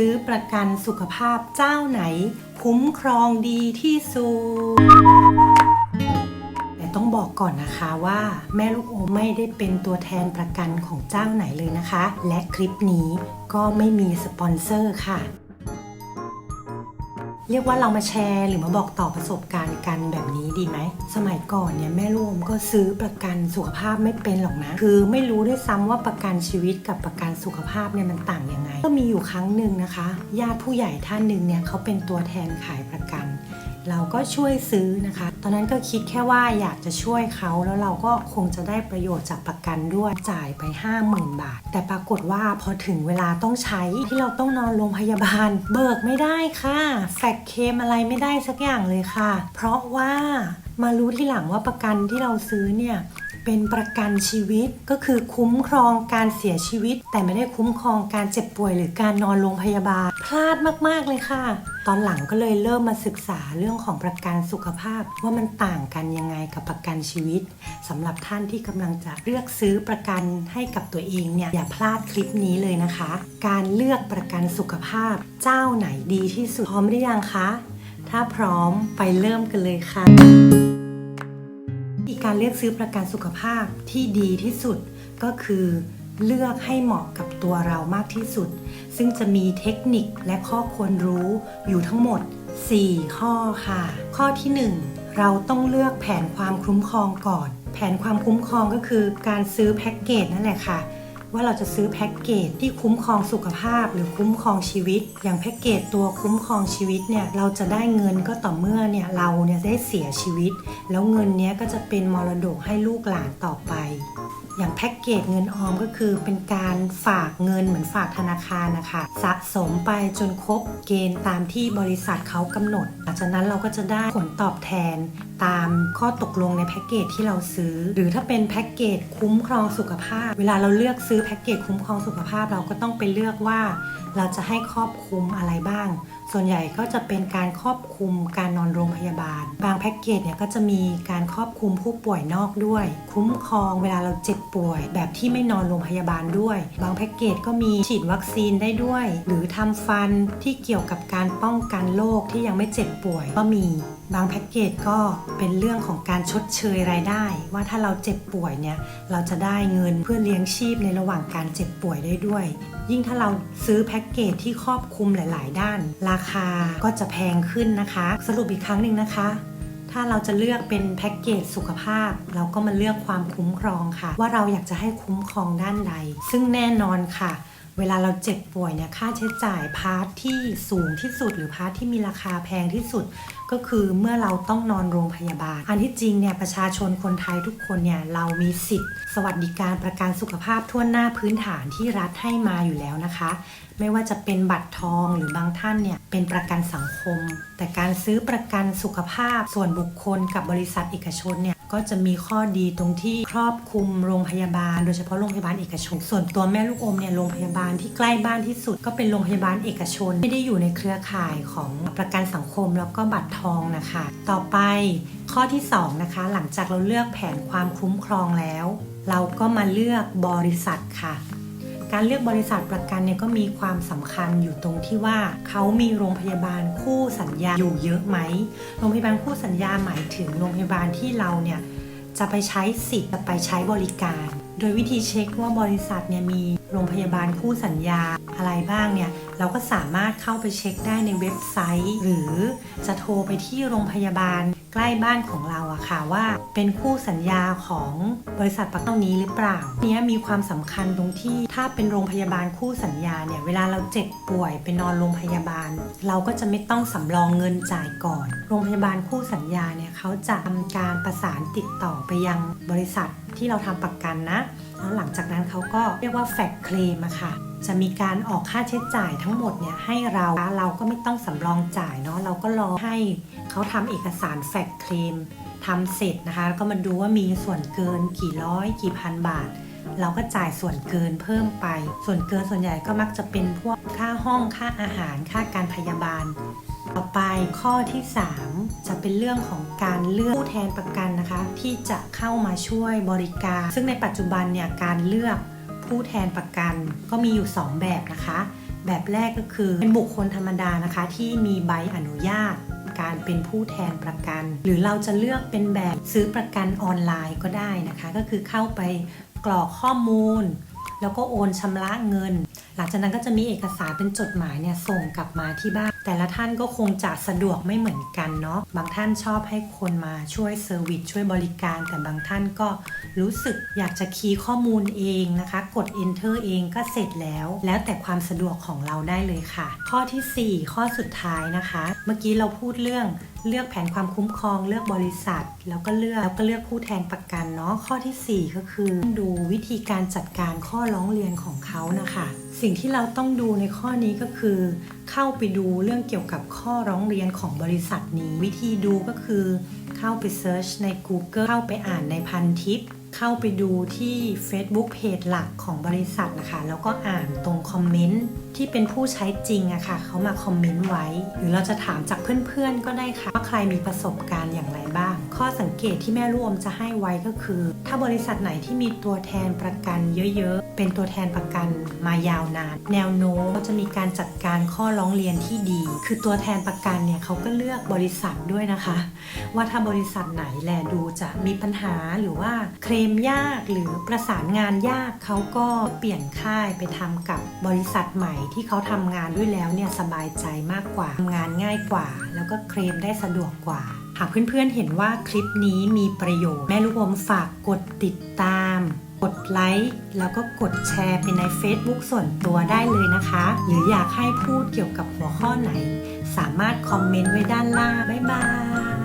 ซื้อประกันสุขภาพเจ้าไหน คุ้มครองดีที่สุด แต่ต้องบอกก่อนนะคะว่าแม่ลูกโอไม่ได้เป็นตัวแทนประกันของเจ้าไหนเลยนะคะ และคลิปนี้ก็ไม่มีสปอนเซอร์ค่ะ เรียกว่าเรามาแชร์หรือมาบอกต่อประสบการณ์กันแบบนี้ดีไหม สมัยก่อนเนี่ยแม่ลูกอมก็ซื้อประกันสุขภาพไม่เป็นหรอกนะ คือไม่รู้ด้วยซ้ำว่าประกันชีวิตกับประกันสุขภาพเนี่ยมันต่างยังไง ก็มีอยู่ครั้งหนึ่งนะคะ ญาติผู้ใหญ่ท่านหนึ่งเนี่ยเขาเป็นตัวแทนขายประกัน เราก็ช่วยซื้อนะคะ ตอนนั้นก็คิดแค่ว่าอยากจะช่วยเขาแล้วเราก็คงจะได้ประโยชน์จากประกันด้วยจ่ายไป 50,000 บาท แต่ปรากฏว่าพอถึงเวลาต้องใช้ที่เราต้องนอนโรงพยาบาล เบิกไม่ได้ค่ะ แฟกเคมอะไรไม่ได้สักอย่างเลยค่ะ เพราะว่ามารู้ที่หลังว่าประกันที่เราซื้อเนี่ยเป็นประกันชีวิตก็คือคุ้มครองการเสียชีวิต แต่ไม่ได้คุ้มครองการเจ็บป่วยหรือการนอนโรงพยาบาลพลาดมาก ๆ เลยค่ะ ตอนหลังก็เลยเริ่มมาศึกษาเรื่องของประกันสุขภาพ ว่ามันต่างกันยังไงกับประกันชีวิตสำหรับท่านที่กำลังจะเลือกซื้อประกันให้กับตัวเองเนี่ยอย่าพลาดคลิปนี้เลยนะคะ การเลือกประกันสุขภาพ เจ้าไหนดีที่สุดพร้อมหรือยังคะ ถ้าพร้อมไปเริ่มกันเลยค่ะวิธีการเลือกซื้อประกันสุขภาพที่ดีที่สุดก็คือ เลือกให้เหมาะกับตัวเรามากที่สุด ซึ่งจะมีเทคนิคและข้อควรรู้อยู่ทั้งหมด 4 ข้อค่ะ ข้อที่ 1 เราต้องเลือกแผนความคุ้มครองก่อน แผนความคุ้มครองก็คือการซื้อแพ็กเกจนั่นแหละค่ะว่าเราจะซื้อแพ็กเกจที่คุ้มครองสุขภาพหรือคุ้มครองชีวิต อย่างแพ็กเกจตัวคุ้มครองชีวิตเนี่ยเราจะได้เงินก็ต่อเมื่อเนี่ยเราเนี่ยได้เสียชีวิต แล้วเงินเนี้ยก็จะเป็นมรดกให้ลูกหลานต่อไป อย่างแพ็กเกจเงินออมก็คือเป็นการฝากเงินเหมือนฝากธนาคารนะคะ สะสมไปจนครบเกณฑ์ตามที่บริษัทเขากำหนดหลังจากนั้นเราก็จะได้ผลตอบแทนตามข้อตกลงในแพ็กเกจที่เราซื้อ หรือถ้าเป็นแพ็กเกจคุ้มครองสุขภาพ เวลาเราเลือกซื้อแพ็กเกจคุ้มครองสุขภาพเราก็ต้องไปเลือกว่า เราจะให้ครอบคลุมอะไรบ้าง ส่วนใหญ่ก็จะเป็นการครอบคลุมการนอนโรงพยาบาล บางแพ็กเกจเนี่ยก็จะมีการครอบคลุมผู้ป่วยนอกด้วย คุ้มครองเวลาเราเจ็บป่วย แบบที่ไม่นอนโรงพยาบาลด้วย บางแพ็กเกจก็มีฉีดวัคซีนได้ด้วย หรือทำฟันที่เกี่ยวกับการป้องกันโรคที่ยังไม่เจ็บป่วย ก็มีบางแพ็กเกจก็เป็นเรื่องของการชดเชยรายได้ ว่าถ้าเราเจ็บป่วยเนี่ยเราจะได้เงินเพื่อเลี้ยงชีพในระหว่างการเจ็บป่วยได้ด้วย ยิ่งถ้าเราซื้อแพ็กเกจที่ครอบคลุมหลาย ๆ ด้าน ราคาก็จะแพงขึ้นนะคะ สรุปอีกครั้งหนึ่งนะคะ ถ้าเราจะเลือกเป็นแพ็กเกจสุขภาพ เราก็มาเลือกความคุ้มครองค่ะ ว่าเราอยากจะให้คุ้มครองด้านใด ซึ่งแน่นอนค่ะ เวลาเราเจ็บป่วยเนี่ยค่าใช้จ่ายพาร์ทที่สูงที่สุด หรือพาร์ทที่มีราคาแพงที่สุด ก็คือเมื่อเราต้องนอนโรงพยาบาล อันที่จริงเนี่ยประชาชนคนไทยทุกคนเนี่ยเรามีสิทธิ์ สวัสดิการประกันสุขภาพทั่วหน้าพื้นฐานที่รัฐให้มาอยู่แล้วนะคะ ไม่ว่าจะเป็นบัตรทองหรือบางท่านเนี่ยเป็นประกันสังคม แต่การซื้อประกันสุขภาพส่วนบุคคลกับบริษัทเอกชนเนี่ย ก็จะมีข้อดีตรงที่ครอบคลุมโรงพยาบาล โดยเฉพาะโรงพยาบาลเอกชน ส่วนตัวแม่ลูกอมเนี่ยโรงพยาบาลที่ใกล้บ้านที่สุด ก็เป็นโรงพยาบาลเอกชน ไม่ได้อยู่ในเครือข่ายของประกันสังคมแล้วก็บัตรทองนะคะ ต่อไปข้อที่สองนะคะ หลังจากเราเลือกแผนความคุ้มครองแล้ว เราก็มาเลือกบริษัทค่ะ การเลือกบริษัทประกันเนี่ยก็มีความสำคัญอยู่ตรงที่ว่าเขามีโรงพยาบาลคู่สัญญาอยู่เยอะไหม โรงพยาบาลคู่สัญญาหมายถึงโรงพยาบาลที่เราเนี่ยจะไปใช้สิทธิ์จะไปใช้บริการ โดยวิธีเช็คว่าบริษัทเนี่ยมีโรงพยาบาลคู่สัญญาอะไรบ้างเนี่ยเราก็สามารถเข้าไปเช็คได้ในเว็บไซต์ หรือจะโทรไปที่โรงพยาบาลใกล้บ้านของเราอะค่ะว่าเป็นคู่สัญญาของบริษัทประกันนี้หรือเปล่าเนี้ยมีความสำคัญตรงที่ถ้าเป็นโรงพยาบาลคู่สัญญาเนี่ยเวลาเราเจ็บป่วยไปนอนโรงพยาบาล เราก็จะไม่ต้องสำรองเงินจ่ายก่อน โรงพยาบาลคู่สัญญาเนี่ยเขาจะทำการประสานติดต่อไปยังบริษัท ที่เราทำประกันนะ แล้วหลังจากนั้นเขาก็เรียกว่าแฟกเคลมอะค่ะ จะมีการออกค่าใช้จ่ายทั้งหมดเนี่ยให้เราเราก็ไม่ต้องสำรองจ่ายเนาะเราก็รอให้เขาทำเอกสารแฟกเคลมทำเสร็จนะคะแล้วก็มาดูว่ามีส่วนเกินกี่ร้อยกี่พันบาท เราก็จ่ายส่วนเกินเพิ่มไป ส่วนเกินส่วนใหญ่ก็มักจะเป็นพวกค่าห้องค่าอาหารค่าการพยาบาล ต่อไปข้อที่ 3 จะเป็นเรื่องของการเลือกผู้แทนประกันนะคะ ที่จะเข้ามาช่วยบริการ ซึ่งในปัจจุบันเนี่ยการเลือกผู้แทนประกันก็มีอยู่ 2 แบบนะคะ แบบแรกก็คือเป็นบุคคลธรรมดานะคะ ที่มีใบอนุญาตการเป็นผู้แทนประกัน หรือเราจะเลือกเป็นแบบซื้อประกันออนไลน์ก็ได้นะคะ ก็คือเข้าไปกรอกข้อมูล แล้วก็โอนชำระเงิน หลังจากนั้นก็จะมีเอกสารเป็นจดหมายเนี่ยส่งกลับมาที่บ้าน แต่ละท่านก็คงจะสะดวกไม่เหมือนกันเนาะบางท่านชอบให้คนมาช่วยเซอร์วิสช่วยบริการ แต่บางท่านก็รู้สึกอยากจะคีย์ข้อมูลเองนะคะ กด enter เองก็เสร็จแล้ว แล้วแต่ความสะดวกของเราได้เลยค่ะ ข้อทีสี่4 ข้อสุดท้ายนะคะ เมื่อกี้เราพูดเรื่องเลือกแผนความคุ้มครองเลือกบริษัท แล้วก็เลือกแล้วก็เลือกผู้แทนประกันเนาะข้อทีสี่4 ก็คือดูวิธีการจัดการข้อร้องเรียนของเขานะคะ สิ่งที่เราต้องดูในข้อนี้ก็คือ เข้าไปดูเรื่องเกี่ยวกับข้อร้องเรียนของบริษัทนี้ วิธีดูก็คือ เข้าไปเซิร์ชใน Google เข้าไปอ่านในพันทิป เข้าไปดูที่ Facebook เพจหลักของบริษัทนะคะ แล้วก็อ่านตรงคอมเมนต์ที่เป็นผู้ใช้จริงอะค่ะเขามาคอมเมนต์ไว้ หรือเราจะถามจากเพื่อนๆก็ได้ค่ะว่าใครมีประสบการณ์อย่างไรบ้าง ข้อสังเกตที่แม่ร่วมจะให้ไว้ก็คือ ถ้าบริษัทไหนที่มีตัวแทนประกันเยอะๆ เป็นตัวแทนประกันมายาวนาน แนวโน้มเขาจะมีการจัดการข้อร้องเรียนที่ดี คือตัวแทนประกันเนี่ยเขาก็เลือกบริษัทด้วยนะคะ ว่าถ้าบริษัทไหนแลดูจะมีปัญหาหรือว่าเคลมยากหรือประสานงานยากเขาก็เปลี่ยนค่ายไปทำกับบริษัทใหม่ที่เขาทำงานด้วยแล้วเนี่ยสบายใจมากกว่าทำงานง่ายกว่า แล้วก็เคลมได้สะดวกกว่า หากเพื่อนๆเห็นว่าคลิปนี้มีประโยชน์ แม่ลูกอมฝากกดติดตาม กดไลค์แล้วก็กดแชร์ไปใน Facebook ส่วนตัวได้เลยนะคะ หรืออยากให้พูดเกี่ยวกับหัวข้อไหน สามารถคอมเมนต์ไว้ด้านล่าง บ๊ายบาย